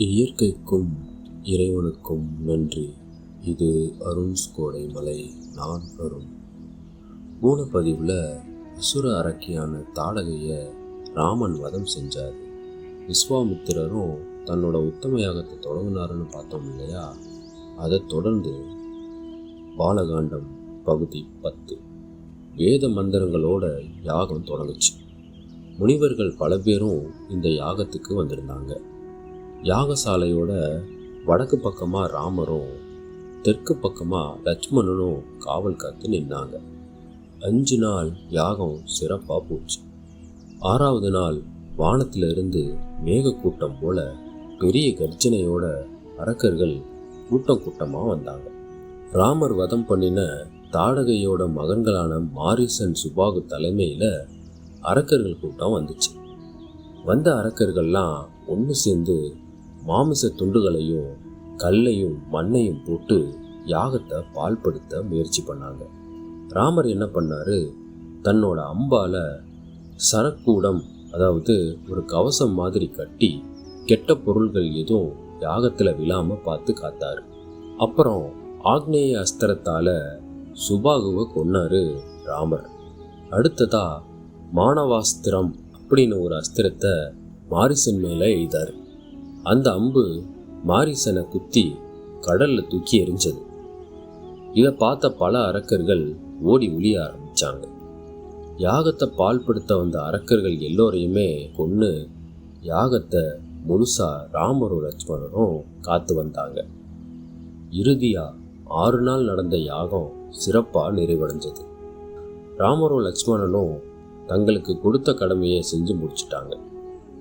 இயற்கைக்கும் இறைவனுக்கும் நன்றி. இது அருண்ஸ் கோடை மலை நான் அருண். மூலப்பதிவில் அசுர அரக்கியான தாடகையை ராமன் வதம் செஞ்சார். விஸ்வாமித்திரரும் தன்னோட உத்தம யாகத்தை தொடங்கினாருன்னு பார்த்தோம் இல்லையா? அதை தொடர்ந்து பாலகாண்டம் பகுதி பத்து வேத மந்திரங்களோட யாகம் தொடங்குச்சு. முனிவர்கள் பல பேரும் இந்த யாகத்துக்கு வந்திருந்தாங்க. யாகசாலையோட வடக்கு பக்கமாக ராமரும் தெற்கு பக்கமாக லட்சுமணனும் காவல் காத்து நின்னாங்க. அஞ்சு நாள் யாகம் சிறப்பாக போச்சு. ஆறாவது நாள் வானத்திலிருந்து மேகக்கூட்டம் போல பெரிய கர்ஜனையோட அரக்கர்கள் கூட்டம் கூட்டமாக வந்தாங்க. ராமர் வதம் பண்ணின தாடகையோட மகன்களான மாரிசன் சுபாகு தலைமையில் அரக்கர்கள் கூட்டம் வந்துச்சு. வந்த அரக்கர்கள்லாம் ஒன்று சேர்ந்து மாமிச துண்டுகளையும் கல்லையும் மண்ணையும் போட்டு யாகத்தை பால்படுத்த முயற்சி பண்ணாங்க. ராமர் என்ன பண்ணாரு? தன்னோட அம்பால சரக்கூடம் அதாவது ஒரு கவசம் மாதிரி கட்டி கெட்ட பொருள்கள் எதுவும் யாகத்தில் விழாம பார்த்து காத்தாரு. அப்புறம் ஆக்னேய அஸ்திரத்தால சுபாகுவை கொன்னாரு ராமர். அடுத்ததா மானவாஸ்திரம் அப்படின்னு ஒரு அஸ்திரத்தை மாரிசன் மேலே எய்தார். அந்த அம்பு மாரிசனை குத்தி கடல்ல தூக்கி எரிஞ்சது இதை பார்த்த பல அரக்கர்கள் ஓடி ஒளிய ஆரம்பிச்சாங்க. யாகத்தை பால்படுத்த வந்த அரக்கர்கள் எல்லோரையுமே கொன்று யாகத்தை முழுசா ராமரும் லட்சுமணனும் காத்து வந்தாங்க. இறுதியா ஆறு நாள் நடந்த யாகம் சிறப்பா நிறைவடைஞ்சது. ராமரும் லட்சுமணனும் தங்களுக்கு கொடுத்த கடமையை செஞ்சு முடிச்சிட்டாங்க.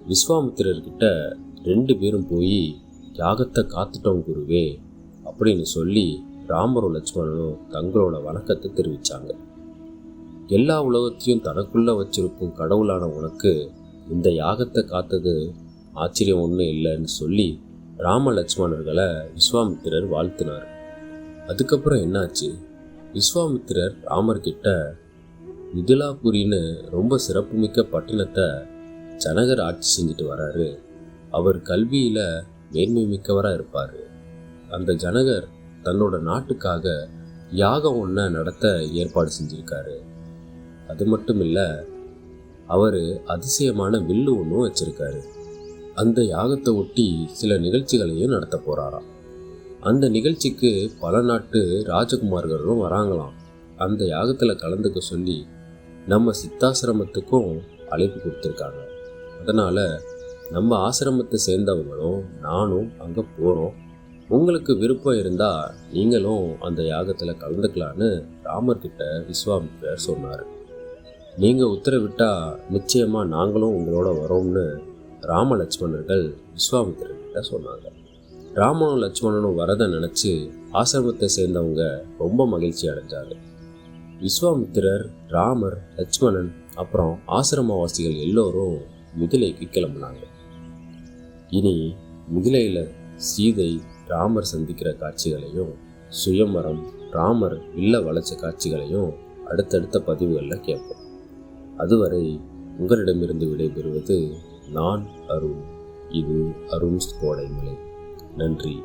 விஸ்வாமித்திரர்கிட்ட ரெண்டு பேரும் போய் யாகத்தை காத்துட்டோம் குருவே அப்படின்னு சொல்லி ராமரும் லட்சுமணனும் தங்களோட வணக்கத்தை தெரிவித்தாங்க எல்லா உலகத்தையும் தனக்குள்ளே வச்சிருக்கும் கடவுளான உனக்கு இந்த யாகத்தை காத்தது ஆச்சரியம் ஒன்றும் இல்லைன்னு சொல்லி ராம லட்சுமணர்களை விஸ்வாமித்திரர் வாழ்த்தினார். அதுக்கப்புறம் என்னாச்சு? விஸ்வாமித்திரர் ராமர்கிட்ட மிதிலாபுரின்னு ரொம்ப சிறப்புமிக்க பட்டினத்தை ஜனகர் ஆட்சி செஞ்சுட்டு வராரு. அவர் கல்வியில் மேன்மை மிக்கவராக இருப்பார். அந்த ஜனகர் தன்னோட நாட்டுக்காக யாகம் ஒன்றை நடத்த ஏற்பாடு செஞ்சுருக்காரு. அது மட்டும் இல்லை அவர் அதிசயமான வில்லு ஒன்றும் வச்சுருக்காரு. அந்த யாகத்தை ஒட்டி சில நிகழ்ச்சிகளையும் நடத்த போறாராம். அந்த நிகழ்ச்சிக்கு பல நாட்டு ராஜகுமார்களும் வராங்களாம். அந்த யாகத்தில் கலந்துக்க சொல்லி நம்ம சித்தாசிரமத்துக்கும் அழைப்பு கொடுத்துருக்காங்க. அதனால் நம்ம ஆசிரமத்தை சேர்ந்தவங்களும் நானும் அங்கே போகிறோம் உங்களுக்கு விருப்பம் இருந்தால் நீங்களும் அந்த யாகத்தில் கலந்துக்கலான்னு ராமர்கிட்ட விஸ்வாமித்ரர் சொன்னார். நீங்கள் உத்தரவிட்டால் நிச்சயமாக நாங்களும் உங்களோட வரோம்னு ராம லட்சுமணர்கள் விஸ்வாமித்திரர்கிட்ட சொன்னாங்க. ராமனும் லட்சுமணனும் வரதை நினச்சி ஆசிரமத்தை சேர்ந்தவங்க ரொம்ப மகிழ்ச்சி அடைஞ்சாங்க. விஸ்வாமித்திரர் ராமர் லட்சுமணன் அப்புறம் ஆசிரமவாசிகள் எல்லோரும் மிதிலைக்கு கிளம்புனாங்க. இனி முதலையில் சீதை ராமர் சந்திக்கிற காட்சிகளையும் சுயமரம் ராமர் வில்ல வளைச்ச காட்சிகளையும் அடுத்தடுத்த பதிவுகளில் கேட்போம். அதுவரை உங்களிடமிருந்து விடைபெறுவது நான் அருண். இது அருண்ஸ் கோடைமலை. நன்றி.